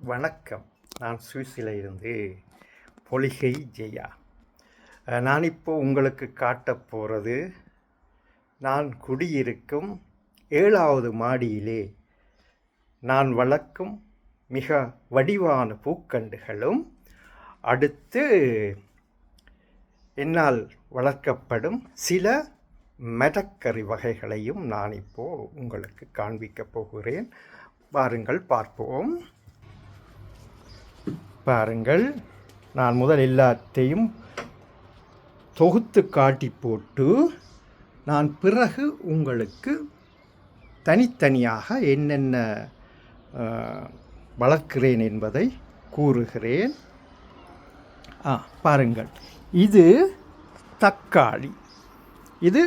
வணக்கம். நான் சுவிஸில் இருந்து பொலிகை ஜெயா. நான் இப்போ உங்களுக்கு காட்டப் போகிறது நான் குடியிருக்கும் ஏழாவது மாடியிலே. நான் வளர்க்கும் மிக வடிவான பூக்கண்டுகளும் அடுத்து என்னால் வளர்க்கப்படும் சில மெடக்கறி வகைகளையும் நான் இப்போ உங்களுக்கு காண்பிக்கப் போகிறேன். வாருங்கள் பார்ப்போம். பாருங்கள். நான் முதல் எல்லாத்தையும் தொகுத்து காட்டி போட்டு நான் பிறகு உங்களுக்கு தனித்தனியாக என்னென்ன வளர்க்கிறேன் என்பதை கூறுகிறேன். ஆ பாருங்கள். இது தக்காளி. இது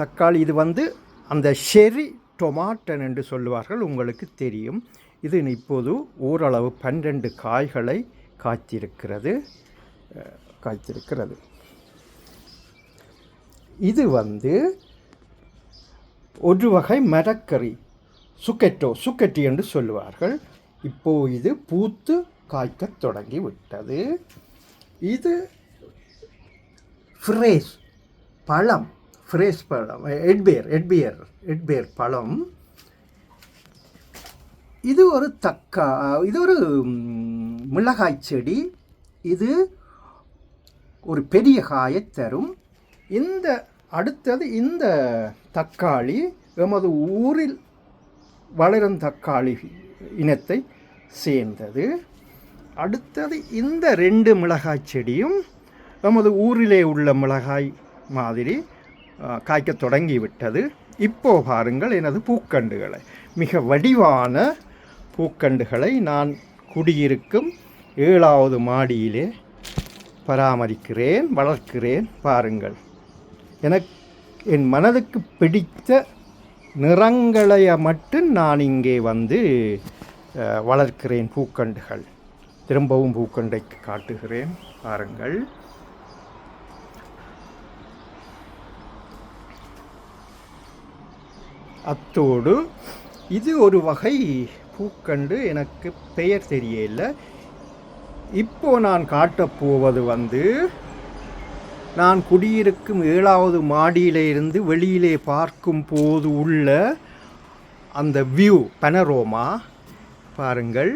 தக்காளி இது வந்து அந்த ஷெரி டொமாட்டன் என்று சொல்லுவார்கள் உங்களுக்கு தெரியும். இது இப்போது ஓரளவு பன்னிரண்டு காய்களை காய்த்திருக்கிறது. காய்த்திருக்கிறது. இது வந்து ஒரு வகை மரக்கறி சுக்கெட்டோ சுக்கெட்டி என்று சொல்லுவார்கள். இப்போ இது பூத்து காய்க்க தொடங்கி விட்டது இது ஃப்ரேஸ் பழம் ஃப்ரேஸ் பழம் எட்பேர் எட்பியர் எட்பேர் பழம். இது ஒரு தக்கா இது ஒரு மிளகாய் செடி. இது ஒரு பெரிய காயை தரும். இந்த அடுத்தது இந்த தக்காளி எமது ஊரில் வளரும் தக்காளி இனத்தை சேர்ந்தது. அடுத்தது இந்த ரெண்டு மிளகாய் செடியும் நமது ஊரிலே உள்ள மிளகாய் மாதிரி காய்க்க காய்க்கத் தொடங்கிவிட்டது. இப்போ பாருங்கள் எனது பூக்கண்டுகளை. மிக வடிவான பூக்கண்டுகளை நான் குடியிருக்கும் ஏழாவது மாடியிலே பராமரிக்கிறேன் வளர்க்கிறேன் பாருங்கள். எனக்கு என் மனதுக்கு பிடித்த நிறங்களைய மட்டும் நான் இங்கே வந்து வளர்க்கிறேன் பூக்கண்டுகள். திரும்பவும் பூக்கண்டை காட்டுகிறேன் பாருங்கள். அத்தோடு இது ஒரு வகை பூக்கண்டு எனக்கு பெயர் தெரியல. இப்போ நான் காட்டப்போவது வந்து நான் குடியிருக்கும் ஏழாவது மாடியிலிருந்து வெளியிலே பார்க்கும் போது உள்ள அந்த வியூ பனரோமா பாருங்கள்.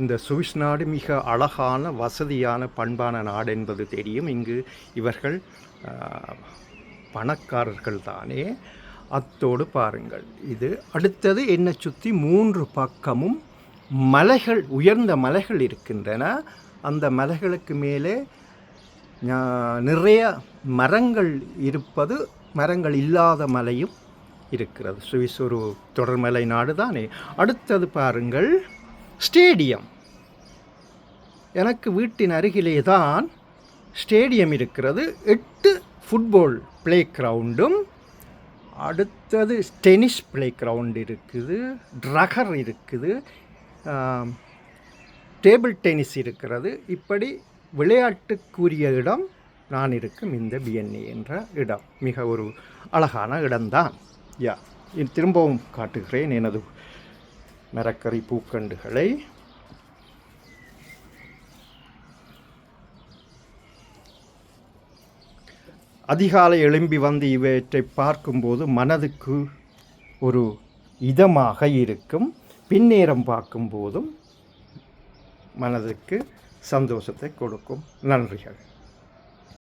இந்த சுவிஸ் நாடு மிக அழகான வசதியான பண்பான நாடு என்பது தெரியும். இங்கு இவர்கள் பணக்காரர்கள் தானே. அத்தோடு பாருங்கள். இது அடுத்தது என்னை சுற்றி மூன்று பக்கமும் மலைகள் உயர்ந்த மலைகள் இருக்கின்றன. அந்த மலைகளுக்கு மேலே நிறைய மரங்கள் இருப்பது மரங்கள் இல்லாத மலையும் இருக்கிறது. சுவிஸ் ஒரு தொடர்மலை நாடு தானே அடுத்தது பாருங்கள் ஸ்டேடியம். எனக்கு வீட்டின் அருகிலே தான் ஸ்டேடியம் இருக்கிறது. எட்டு ஃபுட்பால் ப்ளே கிரவுண்டும் அடுத்தது டென்னிஸ் ப்ளே கிரவுண்ட் இருக்குது ட்ரகர் இருக்குது டேபிள் டென்னிஸ் இருக்கிறது. இப்படி விளையாட்டுக்குரிய இடம் நான் இருக்கும் இந்த பிஎன்ஏ என்ற இடம். மிக ஒரு அழகான இடம்தான். யா திரும்பவும் காட்டுகிறேன் எனது மரக்கறி பூக்கண்டுகளை. அதிகாலை எழும்பி வந்து இவற்றை பார்க்கும்போது மனதுக்கு ஒரு இதமாக இருக்கும். பின்னேரம் பார்க்கும்போதும் மனதுக்கு சந்தோஷத்தை கொடுக்கும். நன்றிகள்.